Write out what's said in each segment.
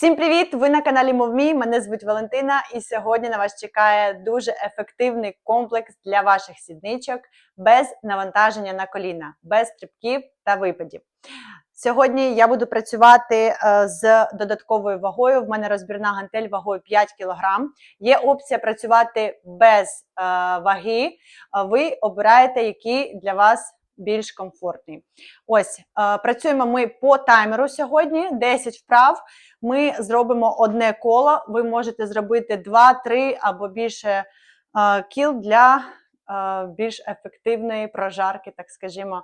Всім привіт! Ви на каналі MovMe, Мене звуть Валентина, і сьогодні на вас чекає дуже ефективний комплекс для ваших сідничок без навантаження на коліна, без стрибків та випадів. Сьогодні я буду працювати е, з додатковою вагою. В мене розбірна гантель вагою 5 кг. Є опція працювати без е, ваги. Ви обираєте, який для вас більш комфортний. Ось е, працюємо ми по таймеру сьогодні. 10 вправ. Ми зробимо одне коло. Ви можете зробити 2, 3 або більше е, кіл для е, більш ефективної прожарки, так скажімо,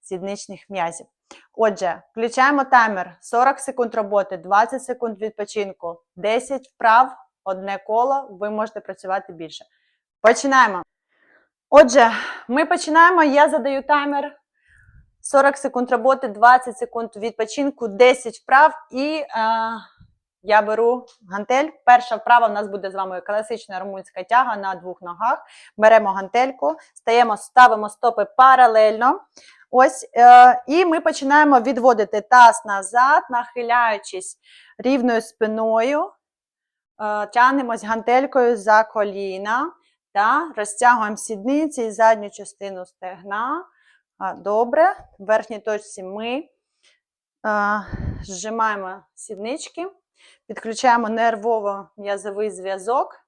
сідничних м'язів. Отже, включаємо таймер 40 секунд роботи, 20 секунд відпочинку, 10 вправ, одне коло. Ви можете працювати більше. Починаємо. Отже, ми починаємо. Я задаю таймер 40 секунд роботи, 20 секунд відпочинку, 10 вправ і е, я беру гантель. Перша вправа у нас буде з вами класична румунська тяга на двох ногах. Беремо гантельку, стаємо, ставимо стопи паралельно. Ось, е, І ми починаємо відводити таз назад, нахиляючись рівною спиною, е, тягнемось гантелькою за коліна та розтягуємо сідниці і задню частину стегна. Добре, в верхній точці ми зжимаємо сіднички, підключаємо нервово-м'язовий зв'язок,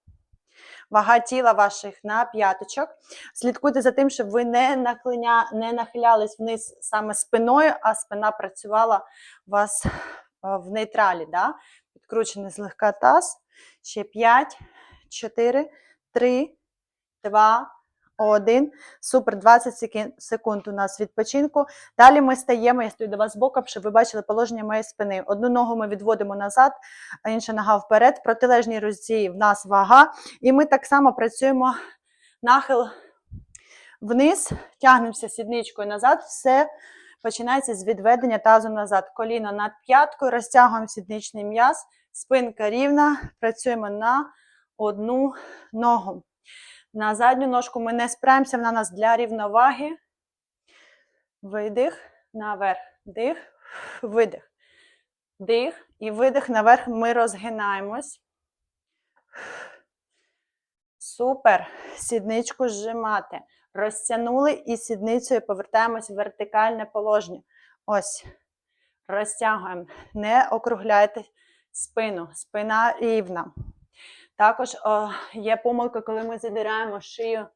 вага тіла ваших на п'яточок. Слідкуйте за тим, щоб ви не, наклиня, не нахилялись вниз саме спиною, а спина працювала у вас в нейтралі. Да? Підкручений злегка таз. Ще 5, 4, 3, 2, один. Супер, 20 секунд- у нас відпочинку. Далі ми стаємо, я стою до вас боком, щоб ви бачили положення моєї спини. Одну ногу ми відводимо назад, а інша нога вперед. В протилежній руці в нас вага. І ми так само працюємо нахил вниз, тягнемося сідничкою назад. Все починається з відведення тазу назад. Коліно над п'яткою, розтягуємо сідничний м'яз, спинка рівна, працюємо на одну ногу. На задню ножку ми не спираємося, вона нас для рівноваги. Видих, наверх, дих, видих. Дих і видих наверх. Ми розгинаємось. Супер. Сідничку зжимати. Розтягнули і сідницею повертаємось в вертикальне положення. Ось. Розтягуємо. Не округляйте спину. Спина рівна. Також о, є помилка, коли ми задираємо шию.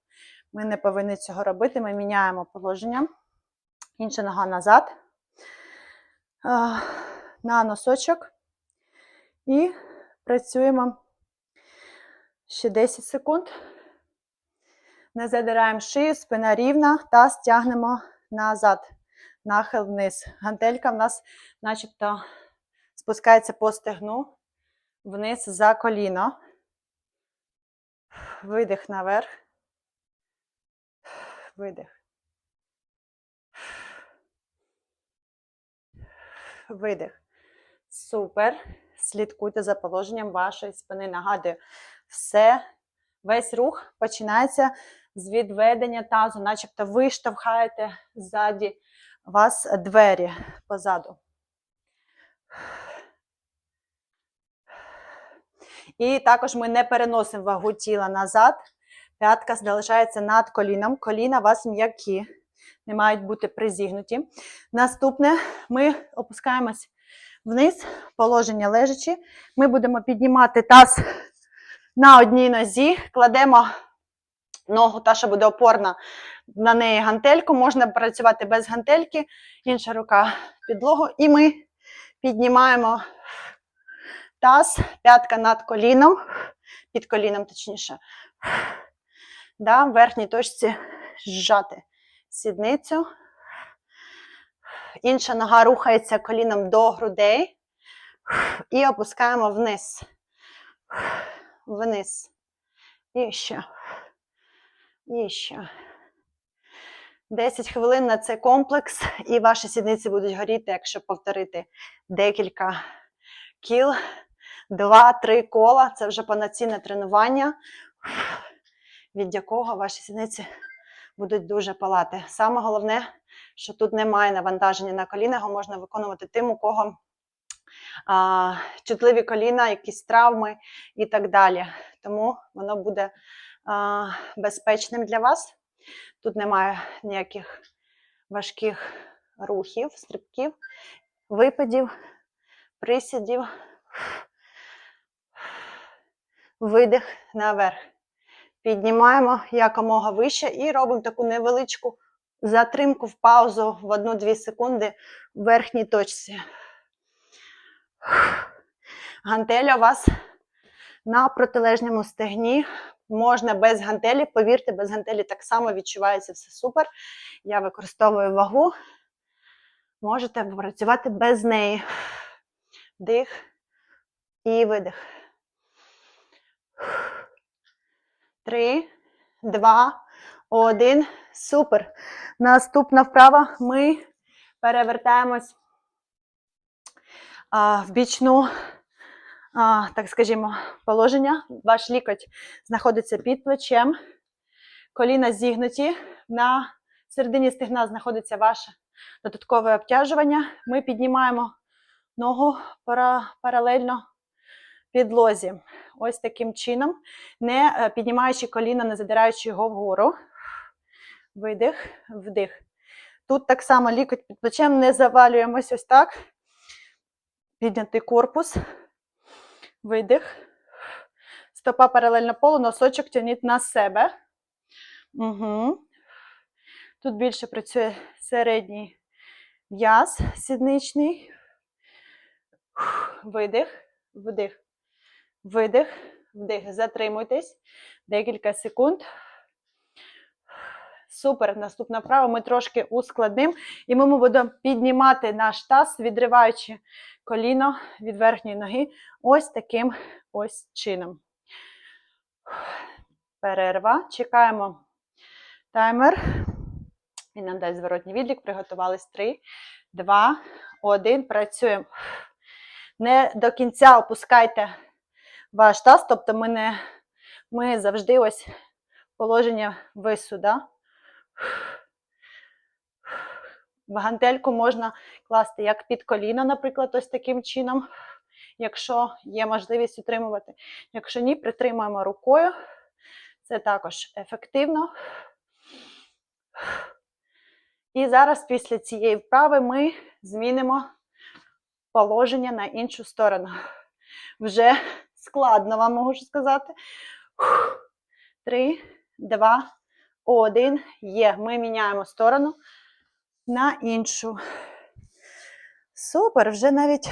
Ми не повинні цього робити. Ми міняємо положення. Інша нога назад. А, на носочок. І працюємо ще 10 секунд. Не задираємо шию, спина рівна та стягнемо назад. Нахил вниз. Гантелька в нас начебто спускається по стегну вниз за коліно. Видих наверх. Видих. Видих. Супер. Слідкуйте за положенням вашої спини. Нагадую, все, весь рух починається з відведення тазу, начебто ви штовхаєте ззаді вас двері позаду. І також ми не переносимо вагу тіла назад. П'ятка залишається над коліном. Коліна у вас м'які, не мають бути призігнуті. Наступне ми опускаємось вниз, положення лежачі. Ми будемо піднімати таз на одній нозі, кладемо ногу, та, що буде опорна на неї гантельку. Можна працювати без гантельки, інша рука підлогу. І ми піднімаємо таз, п'ятка над коліном, під коліном, точніше. Да, в верхній точці зжати сідницю. Інша нога рухається коліном до грудей. І опускаємо вниз. Вниз. І ще. І ще. 10 хвилин на цей комплекс, і ваші сідниці будуть горіти, якщо повторити декілька кіл, два-три кола. Це вже повноцінне тренування, від якого ваші сідниці будуть дуже палати. Саме головне, що тут немає навантаження на коліна, його можна виконувати тим, у кого а, чутливі коліна, якісь травми і так далі. Тому воно буде а, безпечним для вас. Тут немає ніяких важких рухів, стрибків, випадів, присідів, видих наверх. Піднімаємо якомога вище і робимо таку невеличку затримку в паузу в 1-2 секунди в верхній точці. Гантеля у вас на протилежньому стегні. Можна без гантелі, повірте, без гантелі так само відчувається все супер. Я використовую вагу. Можете попрацювати без неї. Дих і видих. Три, два, один. Супер. Наступна вправа. Ми перевертаємось в бічну, так скажімо, положення. Ваш лікоть знаходиться під плечем. Коліна зігнуті. На середині стегна знаходиться ваше додаткове обтяжування. Ми піднімаємо ногу паралельно підлозі. Ось таким чином, не е, піднімаючи коліна, не задираючи його вгору. Видих, вдих. Тут так само лікоть під плечем, не завалюємось ось так. Піднятий корпус. Видих. Стопа паралельно полу, носочок тягніть на себе. Угу. Тут більше працює середній в'яз сідничний. Видих, вдих, видих, вдих. Затримуйтесь декілька секунд. Супер. Наступна вправа ми трошки ускладнимо. І ми будемо піднімати наш таз, відриваючи коліно від верхньої ноги. Ось таким ось чином. Перерва. Чекаємо таймер. Він нам дасть зворотній відлік. Приготувались 3, 2, 1. Працюємо. Не до кінця опускайте ваш таз, тобто ми не ми завжди ось положення вису, да? Гантельку можна класти як під коліна, наприклад, ось таким чином, якщо є можливість утримувати. Якщо ні, притримуємо рукою. Це також ефективно. І зараз після цієї вправи ми змінимо положення на іншу сторону. Вже складно вам можу сказати. Три, два, один. Є. Ми міняємо сторону на іншу. Супер, вже навіть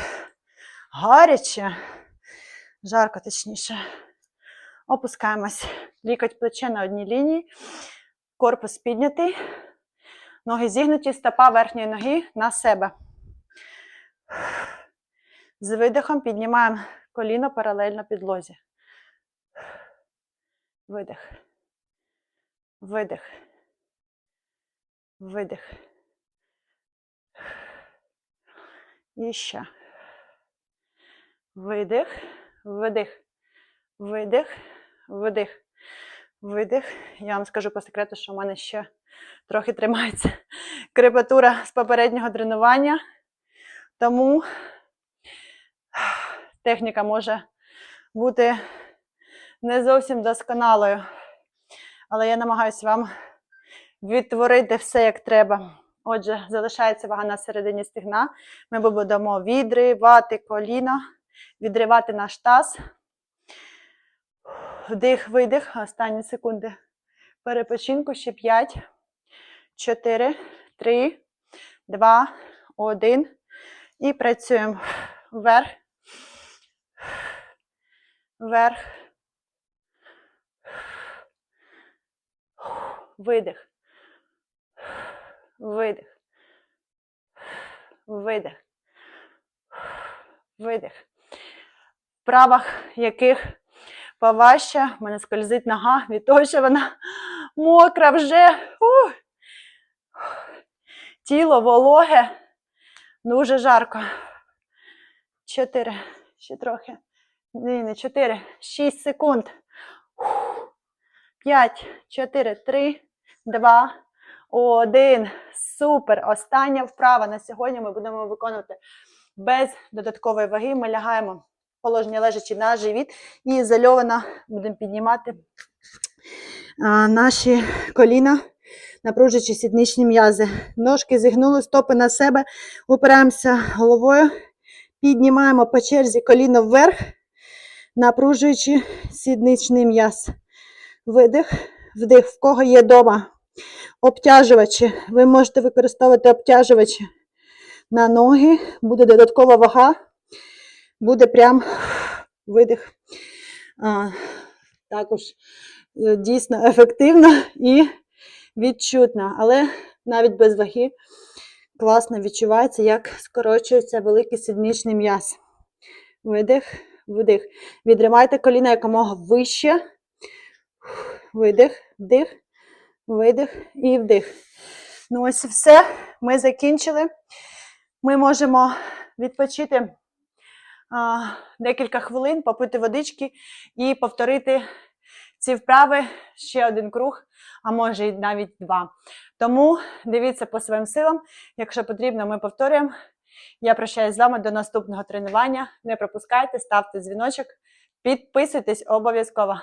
гаряче. Жарко, точніше. Опускаємось. Лікоть плече на одній лінії. Корпус піднятий. Ноги зігнуті, стопа верхньої ноги на себе. З видихом піднімаємо коліно паралельно підлозі. Видих. Видих. Видих. І ще. Видих, видих, видих, видих, видих. Я вам скажу по секрету, що в мене ще трохи тримається крепатура з попереднього тренування. Тому техніка може бути не зовсім досконалою. Але я намагаюся вам відтворити все як треба. Отже, залишається вага на середині стегна. Ми будемо відривати коліна, відривати наш таз. Вдих, видих. Останні секунди перепочинку. Ще 5, 4, 3, 2, 1. І працюємо вверх, вверх, видих, видих, видих, видих. В правах яких поважче, в мене скользить нога від того, що вона мокра вже. Тіло вологе, дуже жарко. Чотири, ще трохи. Ні, не чотири, шість секунд. П'ять, чотири, три, два, один. Супер. Остання вправа на сьогодні ми будемо виконувати без додаткової ваги. Ми лягаємо положення лежачи на живіт і ізольовано будемо піднімати наші коліна, напружуючи сідничні м'язи. Ножки зігнули, стопи на себе, опираємося головою, піднімаємо по черзі коліно вверх, напружуючи сідничний м'яз. Видих, вдих. В кого є вдома обтяжувачі, ви можете використовувати обтяжувачі на ноги, буде додаткова вага, буде прям видих. А, також е, дійсно ефективно і відчутно, але навіть без ваги класно відчувається, як скорочується великий сідничний м'яз. Видих, видих. Відривайте коліна якомога вище. Видих, вдих, видих і вдих. Ну ось і все. Ми закінчили. Ми можемо відпочити а, декілька хвилин, попити водички і повторити ці вправи ще один круг, а може і навіть два. Тому дивіться по своїм силам. Якщо потрібно, ми повторюємо. Я прощаюсь з вами до наступного тренування. Не пропускайте, ставте дзвіночок, підписуйтесь обов'язково.